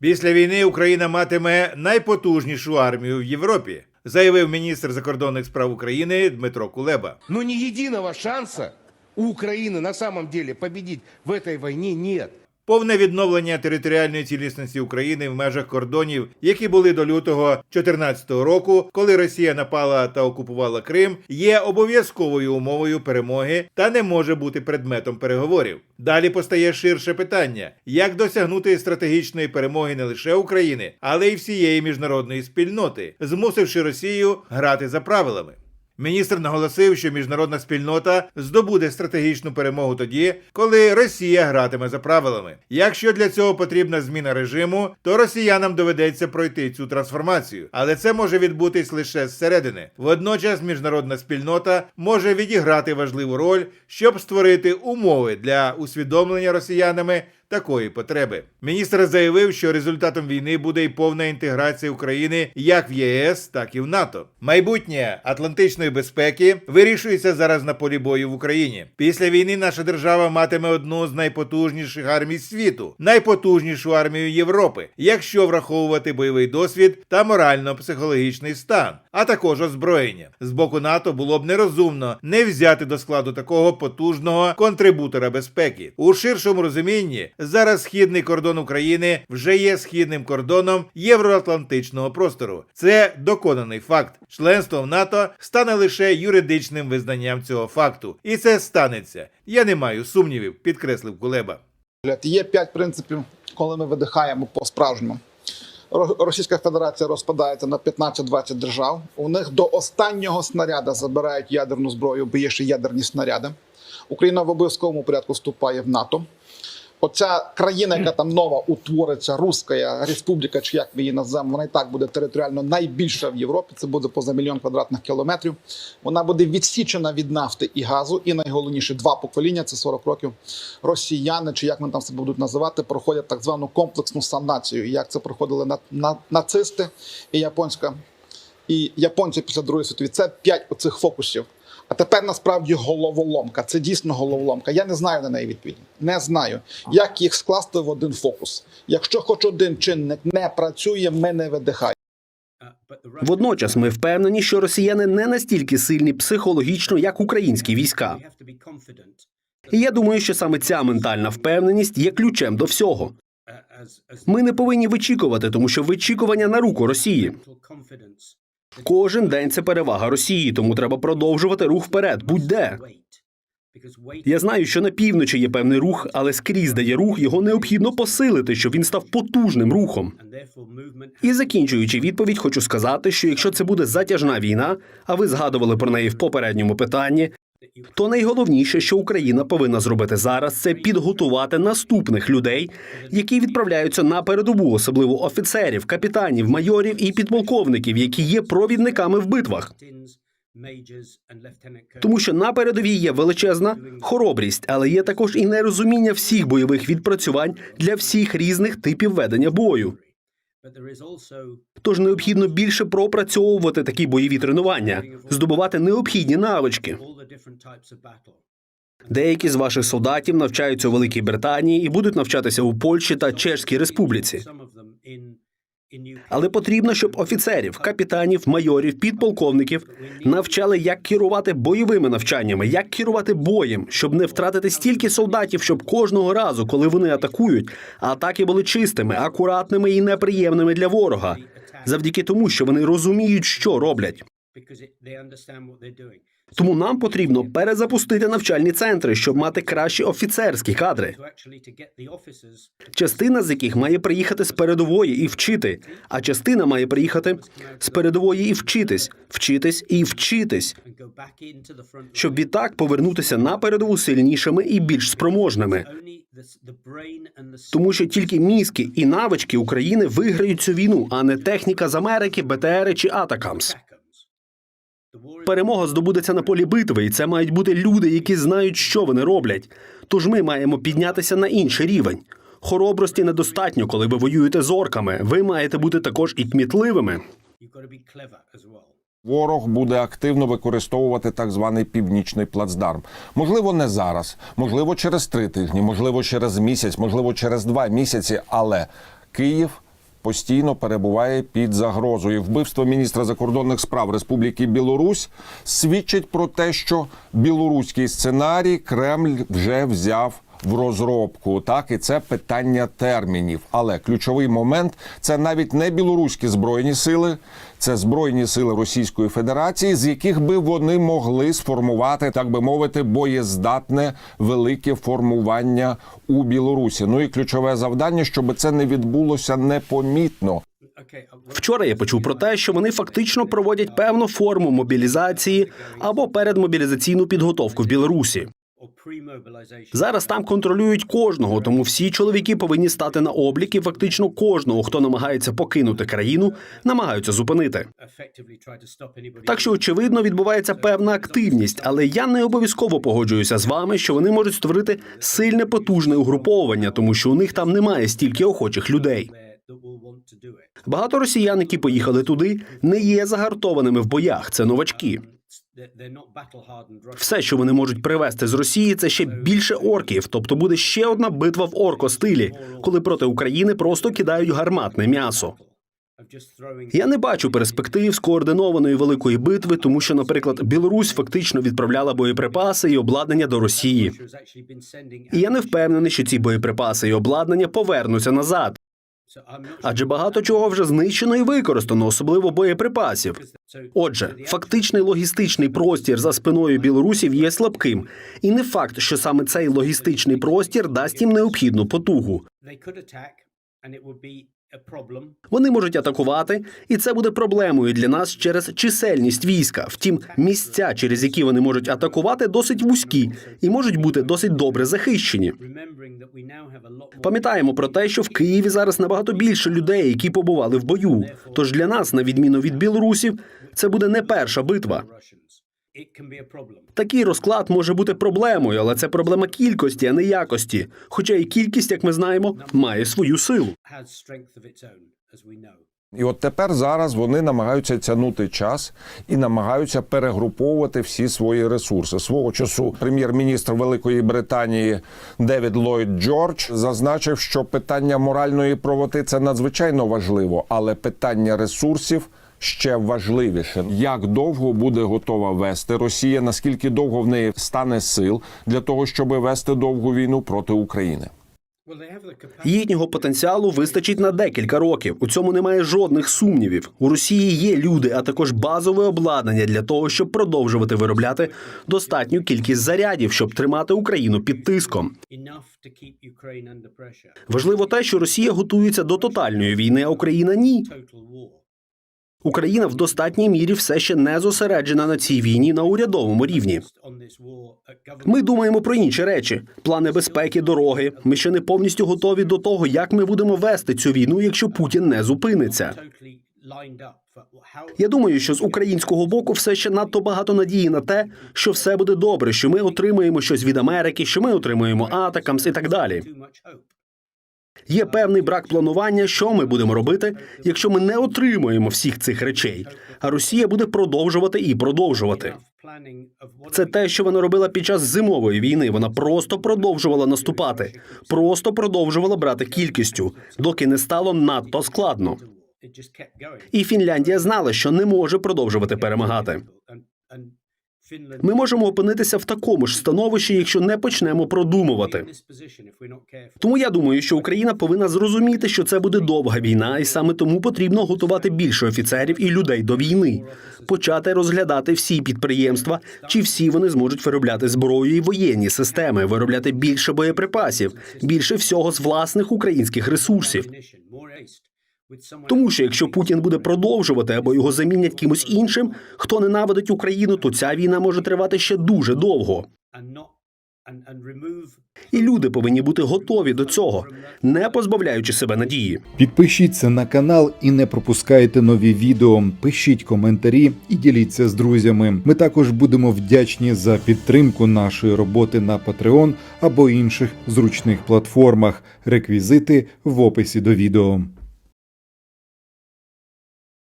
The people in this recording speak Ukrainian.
Після війни Україна матиме найпотужнішу армію в Європі, заявив міністр закордонних справ України Дмитро Кулеба. Ну ні єдиного шанса у України на самом деле победить в этой войне нет. Повне відновлення територіальної цілісності України в межах кордонів, які були до лютого 2014 року, коли Росія напала та окупувала Крим, є обов'язковою умовою перемоги та не може бути предметом переговорів. Далі постає ширше питання: як досягнути стратегічної перемоги не лише України, але й всієї міжнародної спільноти, змусивши Росію грати за правилами. Міністр наголосив, що міжнародна спільнота здобуде стратегічну перемогу тоді, коли Росія гратиме за правилами. Якщо для цього потрібна зміна режиму, то росіянам доведеться пройти цю трансформацію, але це може відбутись лише зсередини. Водночас міжнародна спільнота може відіграти важливу роль, щоб створити умови для усвідомлення росіянами такої потреби. Міністр заявив, що результатом війни буде й повна інтеграція України як в ЄС, так і в НАТО. Майбутнє Атлантичної безпеки вирішується зараз на полі бою в Україні. Після війни наша держава матиме одну з найпотужніших армій світу, найпотужнішу армію Європи, якщо враховувати бойовий досвід та морально-психологічний стан, а також озброєння. З боку НАТО було б нерозумно не взяти до складу такого потужного контрибутора безпеки. У ширшому розумінні зараз східний кордон України вже є східним кордоном євроатлантичного простору. Це доконаний факт. Членство в НАТО стане лише юридичним визнанням цього факту, і це станеться. Я не маю сумнівів, підкреслив Кулеба. Є п'ять принципів, коли ми видихаємо по-справжньому. Російська Федерація розпадається на 15-20 держав. У них до останнього снаряда забирають ядерну зброю, бо є ще ядерні снаряди. Україна в обов'язковому порядку вступає в НАТО. Оця країна, яка там нова утвориться, Руська Республіка, чи як ми її назвемо, вона і так буде територіально найбільша в Європі. Це буде поза мільйон квадратних кілометрів. Вона буде відсічена від нафти і газу. І найголовніше два покоління це 40 років. Росіяни, чи як вони там себе будуть називати, проходять так звану комплексну санацію. Як це проходили на, на, нацисти і японська і японці після Другої світової. Це п'ять оцих фокусів. А тепер насправді головоломка. Це дійсно головоломка. Я не знаю на неї відповіді. Не знаю, як їх скласти в один фокус. Якщо хоч один чинник не працює, ми не видихаємо. Водночас ми впевнені, що росіяни не настільки сильні психологічно, як українські війська. І я думаю, що саме ця ментальна впевненість є ключем до всього. Ми не повинні вичікувати, тому що вичікування на руку Росії. Кожен день це перевага Росії, тому треба продовжувати рух вперед. Будь-де. Я знаю, що на півночі є певний рух, але скрізь, де є рух, його необхідно посилити, щоб він став потужним рухом. І закінчуючи відповідь, хочу сказати, що якщо це буде затяжна війна, а ви згадували про неї в попередньому питанні, то найголовніше, що Україна повинна зробити зараз, це підготувати наступних людей, які відправляються на передову, особливо офіцерів, капітанів, майорів і підполковників, які є провідниками в битвах. Тому що на передовій є величезна хоробрість, але є також і нерозуміння всіх бойових відпрацювань для всіх різних типів ведення бою. Тож необхідно більше пропрацьовувати такі бойові тренування, здобувати необхідні навички. Деякі з ваших солдатів навчаються у Великій Британії і будуть навчатися у Польщі та Чешській Республіці. Але потрібно, щоб офіцерів, капітанів, майорів, підполковників навчали, як керувати бойовими навчаннями, як керувати боєм, щоб не втратити стільки солдатів, щоб кожного разу, коли вони атакують, атаки були чистими, акуратними і неприємними для ворога, завдяки тому, що вони розуміють, що роблять. Тому нам потрібно перезапустити навчальні центри, щоб мати кращі офіцерські кадри, частина з яких має приїхати з передової і вчити, а частина має приїхати з передової і вчитись, вчитись і вчитись, щоб відтак повернутися на передову сильнішими і більш спроможними. Тому що тільки мізки і навички України виграють цю війну, а не техніка з Америки, БТРи чи Атакамс. Перемога здобудеться на полі битви, і це мають бути люди, які знають, що вони роблять. Тож ми маємо піднятися на інший рівень. Хоробрості недостатньо, коли ви воюєте з орками. Ви маєте бути також і кмітливими. Ворог буде активно використовувати так званий північний плацдарм. Можливо, не зараз, можливо, через три тижні, можливо, через місяць, можливо, через два місяці. Але Київ постійно перебуває під загрозою. Вбивство міністра закордонних справ Республіки Білорусь свідчить про те, що білоруський сценарій Кремль вже взяв. В розробку так і це питання термінів. Але ключовий момент це навіть не білоруські збройні сили, це збройні сили Російської Федерації, з яких би вони могли сформувати, так би мовити, боєздатне велике формування у Білорусі. Ну і ключове завдання, щоб це не відбулося непомітно. Вчора я почув про те, що вони фактично проводять певну форму мобілізації або передмобілізаційну підготовку в Білорусі. Зараз там контролюють кожного, тому всі чоловіки повинні стати на облік і фактично кожного, хто намагається покинути країну, намагаються зупинити. Так що очевидно відбувається певна активність, але я не обов'язково погоджуюся з вами, що вони можуть створити сильне потужне угруповання, тому що у них там немає стільки охочих людей. Багато росіян, які поїхали туди, не є загартованими в боях. Це новачки. Все, що вони можуть привезти з Росії, це ще більше орків. Тобто буде ще одна битва в оркостилі, коли проти України просто кидають гарматне м'ясо. Я не бачу перспектив скоординованої великої битви, тому що, наприклад, Білорусь фактично відправляла боєприпаси і обладнання до Росії. І я не впевнений, що ці боєприпаси і обладнання повернуться назад. Адже багато чого вже знищено і використано, особливо боєприпасів. Отже, фактичний логістичний простір за спиною білорусів є слабким, і не факт, що саме цей логістичний простір дасть їм необхідну потугу. Вони можуть атакувати, і це буде проблемою для нас через чисельність війська. Втім, місця, через які вони можуть атакувати, досить вузькі і можуть бути досить добре захищені. Пам'ятаємо про те, що в Києві зараз набагато більше людей, які побували в бою. Тож для нас, на відміну від білорусів, це буде не перша битва. Такий розклад може бути проблемою, але це проблема кількості, а не якості. Хоча і кількість, як ми знаємо, має свою силу. І от тепер зараз вони намагаються тягнути час і намагаються перегруповувати всі свої ресурси. Свого часу прем'єр-міністр Великої Британії Девід Ллойд Джордж зазначив, що питання моральної правоти це надзвичайно важливо, але питання ресурсів. Ще важливіше, як довго буде готова вести Росія, наскільки довго в неї стане сил для того, щоб вести довгу війну проти України. Їхнього потенціалу вистачить на декілька років. У цьому немає жодних сумнівів. У Росії є люди, а також базове обладнання для того, щоб продовжувати виробляти достатню кількість зарядів, щоб тримати Україну під тиском. Важливо те, що Росія готується до тотальної війни, а Україна ні. Україна в достатній мірі все ще не зосереджена на цій війні на урядовому рівні. Ми думаємо про інші речі: плани безпеки, дороги. Ми ще не повністю готові до того, як ми будемо вести цю війну, якщо Путін не зупиниться. Я думаю, що з українського боку все ще надто багато надії на те, що все буде добре, що ми отримаємо щось від Америки, що ми отримаємо Атакамс і так далі. Є певний брак планування, що ми будемо робити, якщо ми не отримуємо всіх цих речей. А Росія буде продовжувати і продовжувати. Це те, що вона робила під час зимової війни. Вона просто продовжувала наступати, просто продовжувала брати кількістю, доки не стало надто складно. І Фінляндія знала, що не може продовжувати перемагати. Ми можемо опинитися в такому ж становищі, якщо не почнемо продумувати. Тому я думаю, що Україна повинна зрозуміти, що це буде довга війна, і саме тому потрібно готувати більше офіцерів і людей до війни, почати розглядати всі підприємства, чи всі вони зможуть виробляти зброю і воєнні системи, виробляти більше боєприпасів, більше всього з власних українських ресурсів. Тому що якщо Путін буде продовжувати або його замінять кимось іншим, хто ненавидить Україну, то ця війна може тривати ще дуже довго. І люди повинні бути готові до цього, не позбавляючи себе надії. Підпишіться на канал і не пропускайте нові відео. Пишіть коментарі і діліться з друзями. Ми також будемо вдячні за підтримку нашої роботи на Patreon або інших зручних платформах. Реквізити в описі до відео.